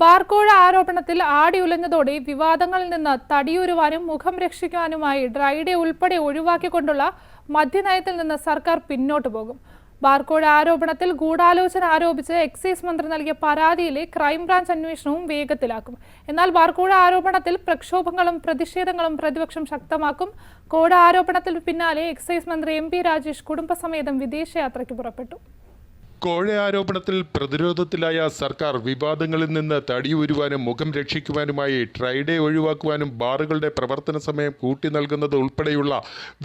ബാർക്കോഴ ആരോപണത്തിൽ ആടിയുലഞ്ഞതോടെ വിവാദങ്ങളിൽ നിന്ന് തടിയൂരുവാനും മുഖം രക്ഷിക്കാനുമായി ഡ്രൈഡേ ഉൾപ്പെടെ ഒഴിവാക്കിക്കൊണ്ടുള്ള മദ്യനയത്തിൽ നിന്ന് സർക്കാർ പിന്നോട്ട് പോകും. ബാർക്കോഴ ആരോപണത്തിൽ ഗൂഢാലോചന ആരോപിച്ച് എക്സൈസ് മന്ത്രി നൽകിയ പരാതിയിലെ ക്രൈംബ്രാഞ്ച് അന്വേഷണവും വേഗത്തിലാക്കും. എന്നാൽ ബാർക്കോഴ ആരോപണത്തിൽ പ്രക്ഷോഭങ്ങളും പ്രതിഷേധങ്ങളും പ്രതിപക്ഷം ശക്തമാക്കും. കോഴ ആരോപണത്തിന് പിന്നാലെ എക്സൈസ് മന്ത്രി എം രാജേഷ് കുടുംബസമേതം വിദേശയാത്രയ്ക്ക് പുറപ്പെട്ടു. കോഴ ആരോപണത്തിൽ പ്രതിരോധത്തിലായ സർക്കാർ വിവാദങ്ങളിൽ നിന്ന് തടിയൂരുവാനും മുഖം രക്ഷിക്കുവാനുമായി ട്രൈഡേ ഒഴിവാക്കുവാനും ബാറുകളുടെ പ്രവർത്തന സമയം കൂട്ടി നൽകുന്നത് ഉൾപ്പെടെയുള്ള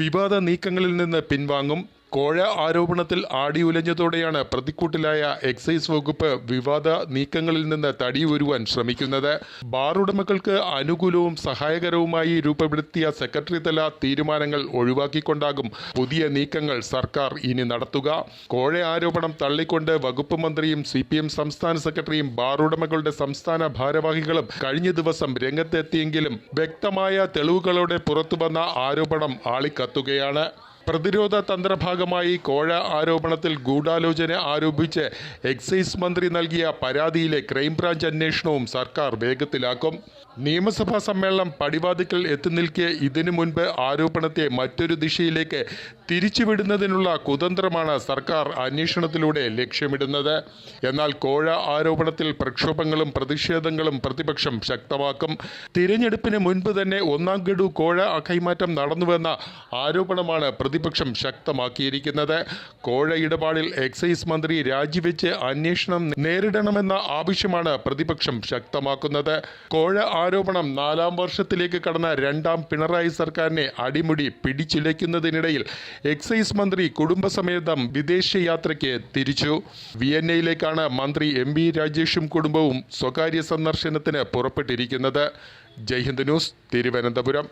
വിവാദ നീക്കങ്ങളിൽ നിന്ന് പിൻവാങ്ങും. കോഴ ആരോപണത്തിൽ ആടിയുലഞ്ഞതോടെയാണ് പ്രതിക്കൂട്ടിലായ എക്സൈസ് വകുപ്പ് വിവാദ നീക്കങ്ങളിൽ നിന്ന് തടിയൂരുവാൻ ശ്രമിക്കുന്നത്. ബാർ ഉടമകൾക്ക് അനുകൂലവും സഹായകരവുമായി രൂപപ്പെടുത്തിയ സെക്രട്ടറി തല തീരുമാനങ്ങൾ ഒഴിവാക്കിക്കൊണ്ടാകും പുതിയ നീക്കങ്ങൾ സർക്കാർ ഇനി നടത്തുക. കോഴ ആരോപണം തള്ളിക്കൊണ്ട് വകുപ്പ് മന്ത്രിയും സി സംസ്ഥാന സെക്രട്ടറിയും ബാർ ഉടമകളുടെ സംസ്ഥാന ഭാരവാഹികളും കഴിഞ്ഞ ദിവസം രംഗത്തെത്തിയെങ്കിലും വ്യക്തമായ തെളിവുകളോടെ പുറത്തുവന്ന ആരോപണം ആളിക്കത്തുകയാണ്. പ്രതിരോധ തന്ത്രഭാഗമായി കോഴ ആരോപണത്തിൽ ഗൂഢാലോചന ആരോപിച്ച് എക്സൈസ് മന്ത്രി നൽകിയ പരാതിയിലെ ക്രൈംബ്രാഞ്ച് അന്വേഷണവും സർക്കാർ വേഗത്തിലാക്കും. നിയമസഭാ സമ്മേളനം പടിവാതിക്കൽ എത്തി നിൽക്കെ ഇതിനു മുൻപ് ആരോപണത്തെ മറ്റൊരു ദിശയിലേക്ക് തിരിച്ചുവിടുന്നതിനുള്ള കുതന്ത്രമാണ് സർക്കാർ അന്വേഷണത്തിലൂടെ ലക്ഷ്യമിടുന്നത്. എന്നാൽ കോഴ ആരോപണത്തിൽ പ്രക്ഷോഭങ്ങളും പ്രതിഷേധങ്ങളും പ്രതിപക്ഷം ശക്തമാക്കും. തിരഞ്ഞെടുപ്പിന് മുൻപ് തന്നെ ഒന്നാം ഗഡു കോഴ കൈമാറ്റം നടന്നുവെന്ന ആരോപണമാണ് പ്രതിപക്ഷം ശക്തമാക്കിയിരിക്കുന്നത്. കോഴ ഇടപാടിൽ എക്സൈസ് മന്ത്രി രാജിവെച്ച് അന്വേഷണം നേരിടണമെന്ന ആവശ്യമാണ് പ്രതിപക്ഷം ശക്തമാക്കുന്നത്. കോഴ ആരോപണം നാലാം വർഷത്തിലേക്ക് കടന്ന രണ്ടാം പിണറായി സർക്കാരിനെ അടിമുടി പിടിച്ചിലയ്ക്കുന്നതിനിടയിൽ എക്സൈസ് മന്ത്രി കുടുംബസമേതം വിദേശയാത്രയ്ക്ക് തിരിച്ചു. വിയന്നയിലേക്കാണ് മന്ത്രി എം വി രാജേഷും കുടുംബവും സ്വകാര്യ സന്ദർശനത്തിന് പുറപ്പെട്ടിരിക്കുന്നത്. ജയ്ഹിന്ദ് ന്യൂസ് തിരുവനന്തപുരം.